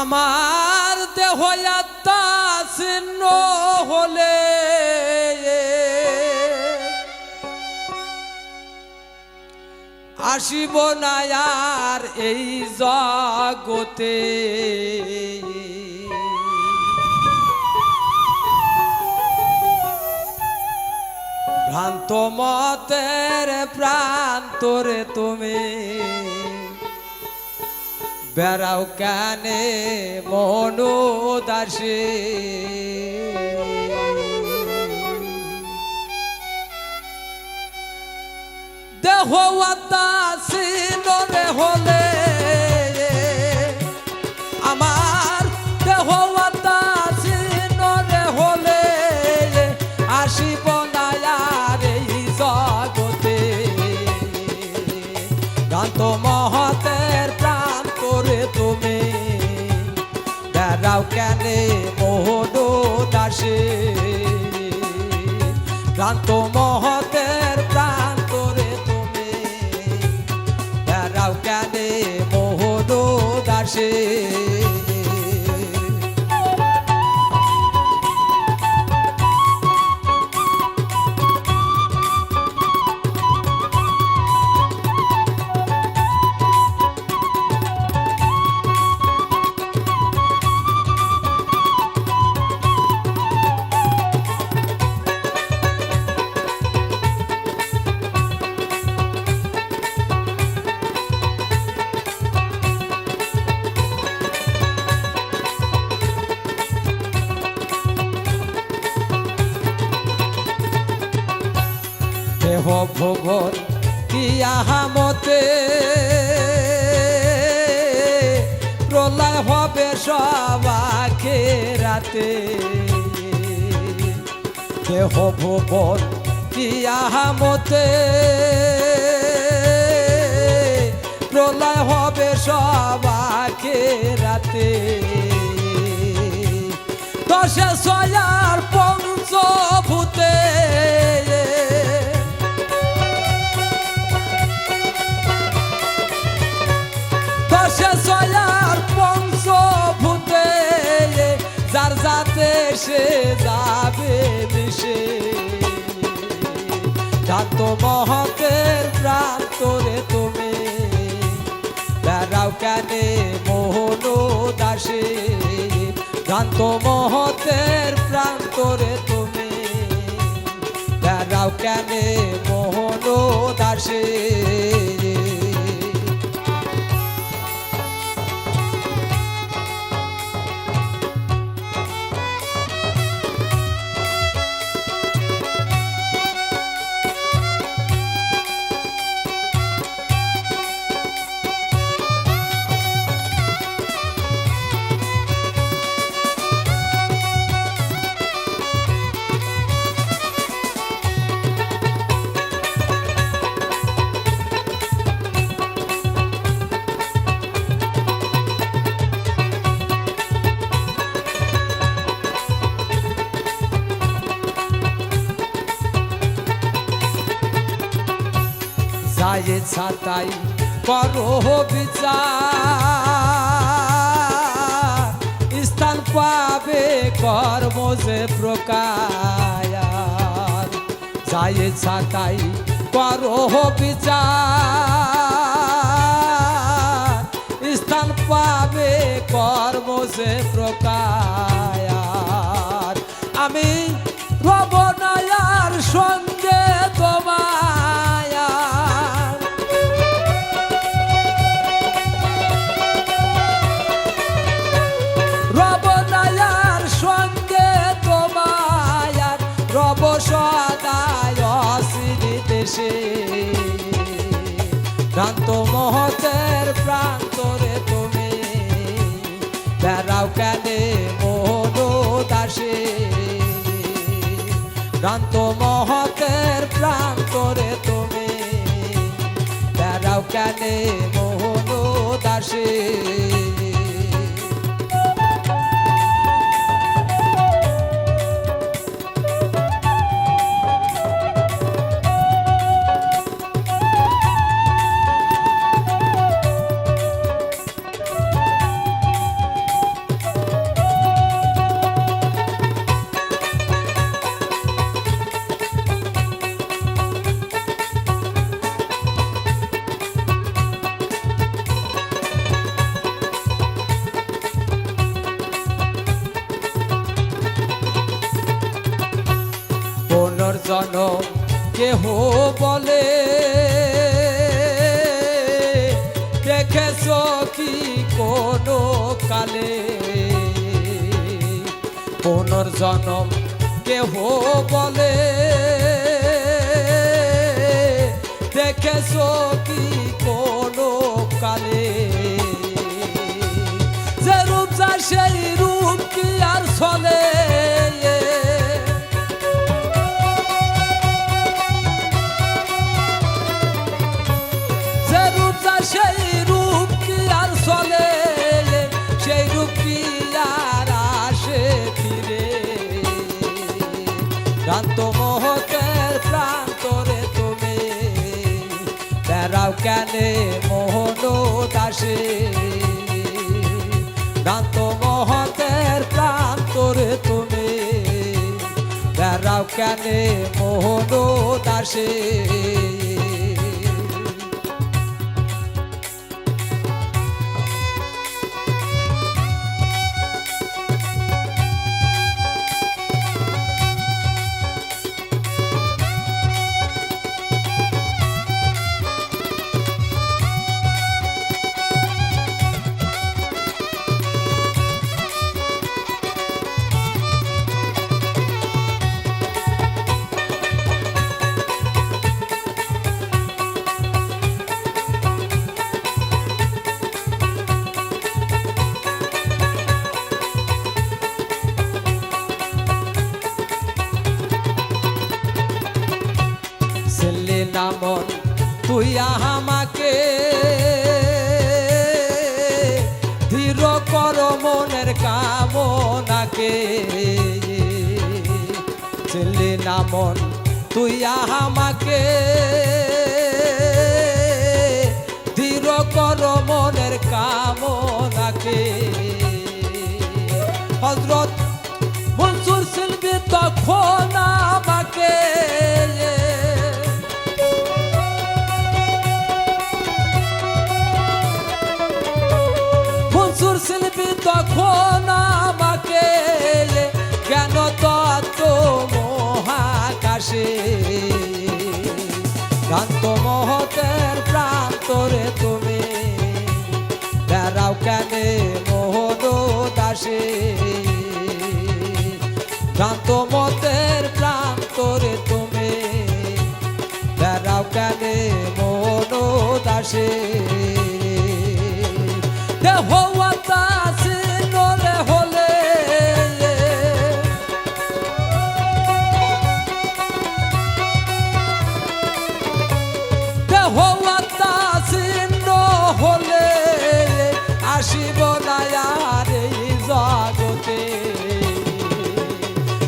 আমার দেহ ছিন্ন হলে। আসিব না আর এই জগতে। ভ্রান্ত মতের প্রান্তরে তুমি। বেড়াও কানে মনো দাসে। দেহ আত্মাসীনরে হলে। আমার দেহ আত্মাসীনরে হলে। আসিব না আর এই জগতে। গান্ত মহতের করে তুমি। দাঁড়াও কেনে মোহন দাসে ক্রান্ত মহতের প্রাণ করে তুমি। দাঁড়াও কেনে মোহন দাসে দেহ ভোগর কিয়ামতে প্রলয় হবে সবাকে রাতে। দেহ ভোগর কিয়ামতে প্রলয় হবে সবাকে রাতে। দশে ছয়ার পঞ্চভূতে সে যাবে মিশে জাত মহতের প্রান্তরে তুমি, বেড়াও কেনে মোহন দাসে? জান্ত মহতের প্রান্তরে তুমি, বেড়াও কেনে মোহন দাসে? ছাতাই করো বিচার। স্থান পাবে কর্ম যে প্রকার। যায় ছাতাই করো বিচার। স্থান পাবে কর্ম যে প্রকার। আমি রবনায়ার সঙ্গে। ভ্রান্ত প্রাণ করে তুমি। দাঁড়াও কেনে মোহন দাসে? জনম কেহ বলে? দেখেছ কি কোনো কালে। পুনর্জনম কেহ বলে? দেখেছ কি কোনো কালে। যে রূপ যা সেই রূপ কি আর চলে? কেনে মোহন দাসে। ভ্রান্ত মহতের প্রান্তরে তুমি বেড়াও কেনে মোহন দাসে। নামন তুই আমাকে ধীর কর মনের কামনাকে। ছেলে নামন তুই আমাকে ধীর কর মনের কামনাকে। হজরত মনসুর শিল্পী তখন আমাকে ভ্রান্ত মহতের প্রান্তরে তুমি। বেড়াও কেনে মোহন দাসে ভ্রান্ত মতের প্রান্তরে তুমি। বেড়াও কেনে মোহন দাসে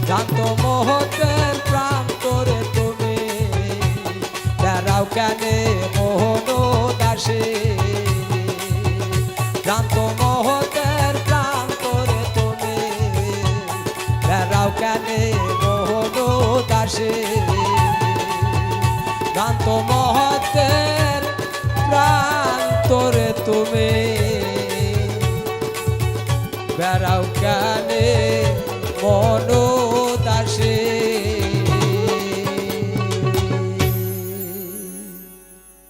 জানত মোহতের প্রান্তরে তুমি। বেড়াও কেনে মোহন দাসে জানত মোহতের প্রান্তরে তুমি। বেড়াও কেনে মোহন দাসে জানত মহতের প্রান্তরে তুমি। বেড়াও কেনে